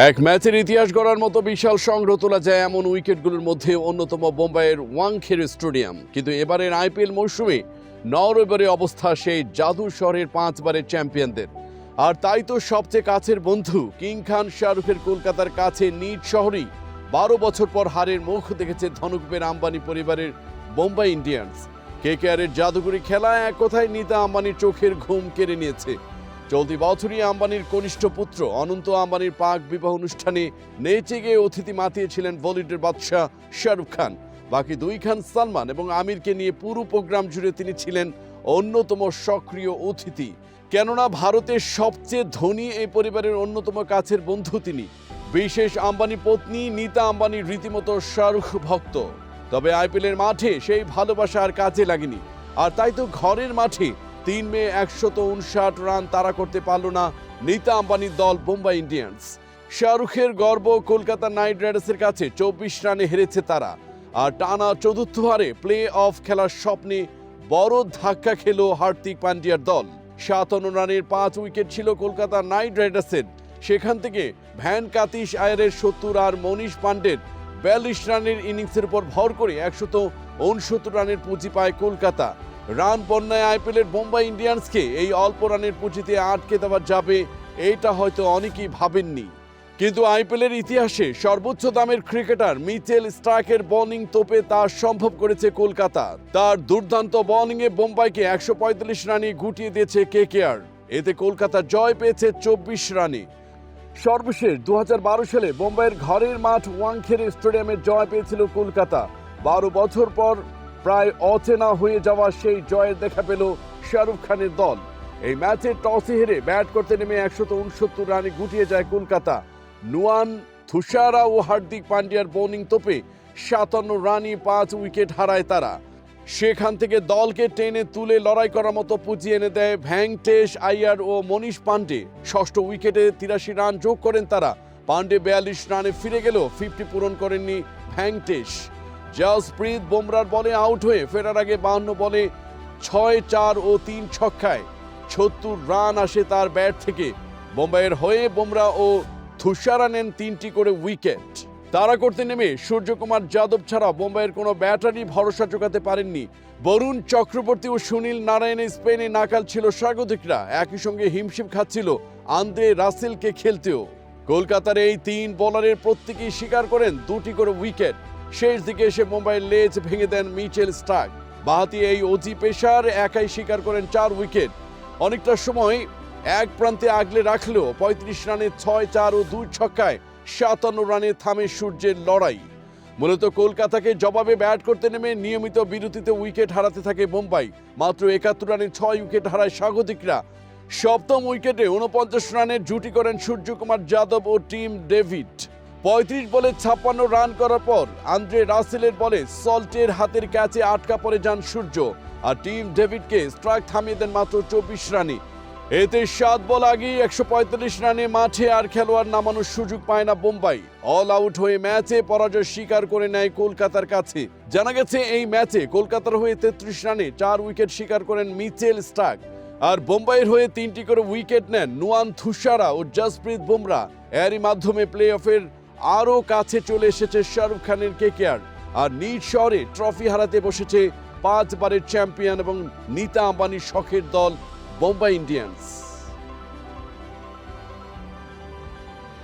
এক ম্যাচের ইতিহাস গড়ার মতো বিশাল সংগ্রহ তোলা যায় এমন উইকেটগুলোর মধ্যে অন্যতম বোম্বাইয়ের ওয়াংখের স্টেডিয়াম। কিন্তু এবারের আইপিএল মৌসুমে নরবেবারে অবস্থা সেই জাদু শহরের পাঁচবারের চ্যাম্পিয়নদের। আর তাই তো সবচেয়ে কাছের বন্ধু কিং খান শাহরুখের কলকাতার কাছে নিজ শহরেই বারো বছর পর হারের মুখ দেখেছে ধনুকপের আম্বানি পরিবারের বোম্বাই ইন্ডিয়ান্স। কে কে আরের জাদুকরি খেলা এক কথায় নিতা আম্বানির চোখের ঘুম কেড়ে নিয়েছে। চলতি বছরই আম্বানির কনিষ্ঠ পুত্র, অনন্ত আম্বানির পাক বিবাহ অনুষ্ঠানে নেচে গিয়ে অতিথি মাতিয়েছিলেন বলিউডের বাদশাহ শাহরুখ খান। বাকি দুই খান সালমান এবং আমিরকে নিয়ে পুরো প্রোগ্রাম জুড়ে তিনি ছিলেন অন্যতম সক্রিয় অতিথি। কেননা ভারতের সবচেয়ে ধনী এই পরিবারের অন্যতম কাছের বন্ধু তিনি। বিশেষ আম্বানি পত্নী নীতা আম্বানির রীতিমতো শাহরুখ ভক্ত। তবে আইপিএলের মাঠে সেই ভালোবাসা আর কাজে লাগেনি। আর তাই তো ঘরের মাঠে তিন মে একশত উনষাট রান তারা করতে পারল না নীতা আম্বানির দল বোম্বাই ইন্ডিয়ান্স। শাহরুখের গর্ব কলকাতা নাইট রাইডার্সের কাছে চব্বিশ রানে হেরেছে তারা। আর টানা চতুর্থবারে প্লে অফ খেলার স্বপ্নে বড় ধাক্কা খেল হার্দিক পান্ডিয়ার দল। সাতান্ন রানের পাঁচ উইকেট ছিল কলকাতা নাইট রাইডার্সের। সেখান থেকে ভ্যান কাতিশ আয়ারের সত্তর আর মনীষ পান্ডের বিয়াল্লিশ রানের ইনিংসের উপর ভর করে একশত উনসত্তর রানের পুঁজি পায় কলকাতা। রান বন্যায় আইপিএলের বোম্বাই ইন্ডিয়ান্সকে এই অল্প রানের পুঁজিতে আটকে দেওয়া যাবে, এটা হয়তো অনেকেই ভাবেননি। কিন্তু আইপিএলের ইতিহাসে সর্বোচ্চ দামের ক্রিকেটার মিচেল স্টার্কের বোলিং তোপে তা সম্ভব করেছে কলকাতা। তার দুর্দান্ত বোলিংয়ে বোম্বাইকে একশো পঁয়তাল্লিশ রানে গুটিয়ে দিয়েছে কেকেআর। এতে কলকাতা জয় পেয়েছে চব্বিশ রানে। সর্বশেষ দু হাজার বারো সালে বোম্বাইয়ের ঘরের মাঠ ওয়াংখেড়ে স্টেডিয়ামে জয় পেয়েছিল কলকাতা। বারো বছর পর প্রায় অচেনা হয়ে যাওয়া সেই জয়ের দেখা পেল শাহরুখ খানের দল। এই ম্যাচে টসে হেরে ব্যাট করতে নেমে একশত উনসত্তর রানে গুটিয়ে যায় কলকাতা। নুয়ান, থুষারা ও হার্দিক পান্ডিয়ার বোলিং তোপে সাতান্ন রানই পাঁচ উইকেট হারায় তারা। সেখান থেকে দলকে টেনে তুলে লড়াই করার মতো পুঁজি এনে দেয় ভ্যাংটেশ আইয়ার ও মনীষ পান্ডে ষষ্ঠ উইকেটে তিরাশি রান যোগ করেন তারা। পান্ডে বিয়াল্লিশ রানে ফিরে গেলেও ফিফটি পূরণ করেননি ভ্যাংটেশ জাসপ্রীত বুমরার বলে আউট হয়ে ফেরার আগে বাহান্ন বলে ছয়, চার ও তিন ছক্কায় সত্তর রান আসে তার ব্যাট থেকে। বোম্বাইয়ের হয়ে বুমরা ও থুষারা নেন তিনটি করে উইকেট। তারা করতে নেমে সূর্যকুমার যাদব ছাড়া বোম্বাইয়ের কোনো ব্যাটারি ভরসা জোগাতে পারেননি। বরুণ চক্রবর্তী ও সুনীল নারায়ণের স্পেনে নাকাল ছিল স্বাগতিকরা। একই সঙ্গে হিমশিম খাচ্ছিল আন্দ্রে রাসেলকে খেলতেও। কলকাতার এই তিন বোলারের প্রত্যেকেই স্বীকার করেন দুটি করে উইকেট। শেষ দিকে এসে মুম্বাইয়ের লেজ ভেঙে দেন মিচেল স্টাক বাহাতি এই অজি পেশার একাই স্বীকার করেন চার উইকেট। অনেকটা সময় এক প্রান্তে আগলে রাখলেও পঁয়ত্রিশ রানে ছয়, চার ও দুই ছক্কায় সাতান্ন রানে থামে সূর্যের লড়াই। মূলত কলকাতাকে জবাবে ব্যাট করতে নেমে নিয়মিত বিরতিতে উইকেট হারাতে থাকে মুম্বাই। মাত্র একাত্তর রানে ছয় উইকেট হারায় স্বাগতিকরা। সপ্তম উইকেটে উনপঞ্চাশ রানের জুটি করেন সূর্যকুমার যাদব ও টিম ডেভিড। পঁয়ত্রিশ বলে ছাপ্পান্ন রান করার পর আন্দ্রে রাসেলের বলে সল্টের হাতের ক্যাচে আটকা পড়ে যান সূর্য। আর টিম ডেভিডকে স্ট্রাইক থামিয়ে দেন মাত্র চব্বিশ রানে। এতে সাত বল আগেই একশো পঁয়তাল্লিশ রানে মাঠে আর খেলোয়াড় নামানোর সুযোগ পায় না বোম্বাই। অল আউট হয়ে ম্যাচে পরাজয় স্বীকার করে নেয় কলকাতার কাছে। জানা গেছে, এই ম্যাচে কলকাতার হয়ে তেত্রিশ রানে চার উইকেট স্বীকার করেন মিচেল স্টার্ক। আর বোম্বাইয়ের হয়ে তিনটি করে উইকেট নেন নুয়ান থুসারা ও জসপ্রীত বুমরা। এরই মাধ্যমে প্লে অফের আরও কাছে চলে এসেছে শাহরুখ খানের কেকেআর। আর নিজ শহরে ট্রফি হারাতে বসেছে পাঁচবারের চ্যাম্পিয়ন এবং নীতা আম্বানির শখের দল বোম্বাই ইন্ডিয়ান্স।